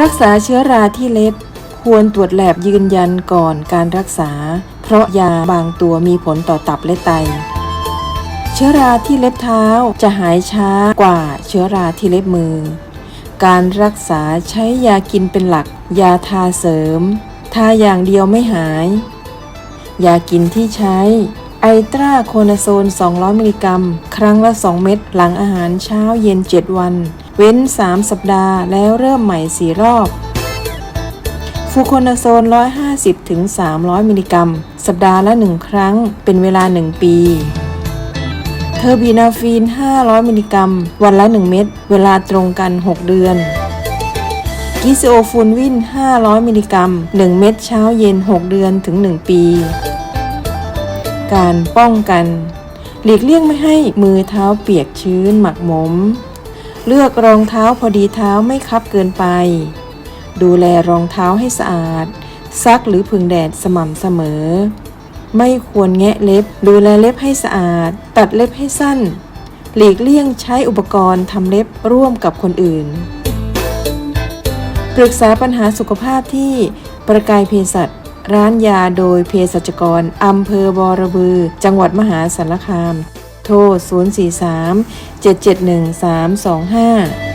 รักษาเชื้อราที่เล็บ ควรตรวจแลบยืนยันก่อนการรักษา เพราะยาบางตัวมีผลต่อตับและไต เชื้อราที่เล็บเท้าจะหายช้ากว่าเชื้อราที่เล็บมือ การรักษาใช้ยากินเป็นหลัก ยาทาเสริม ทาอย่างเดียวไม่หาย ยากินที่ใช้ไอตราโคนาโซน 200 มิลลิกรัม ครั้งละ 2 เม็ด หลังอาหารเช้าเย็น 7 วัน เว้น 3 สัปดาห์แล้วเริ่มใหม่ 4 รอบ ฟูโคนาโซน 150ถึง300 มิลลิกรัม สัปดาห์ละ 1 ครั้ง เป็นเวลา 1 ปี เทอร์บีนาฟีน 500 มิลลิกรัม วันละ 1 เม็ด เวลาตรงกัน 6 เดือน กิซิโอฟูนวิน 500 มิลลิกรัม 1 เม็ดเช้าเย็น 6 เดือนถึง 1 ปี การป้องกัน หลีกเลี่ยงไม่ให้มือเท้าเปียกชื้นหมักหมม เลือกรองเท้าพอดีเท้าไม่คับเกินไป ดูแลรองเท้าให้สะอาด ซักหรือผึ่งแดดสม่ำเสมอ ไม่ควรแงะเล็บ ดูแลเล็บให้สะอาด ตัดเล็บให้สั้น หลีกเลี่ยงใช้อุปกรณ์ทำเล็บร่วมกับคนอื่น ปรึกษาปัญหาสุขภาพที่ประกายเภสัชร้านยาโดยเภสัชกรอำเภอบอระบือ จังหวัดมหาสารคาม โทร 043 771 325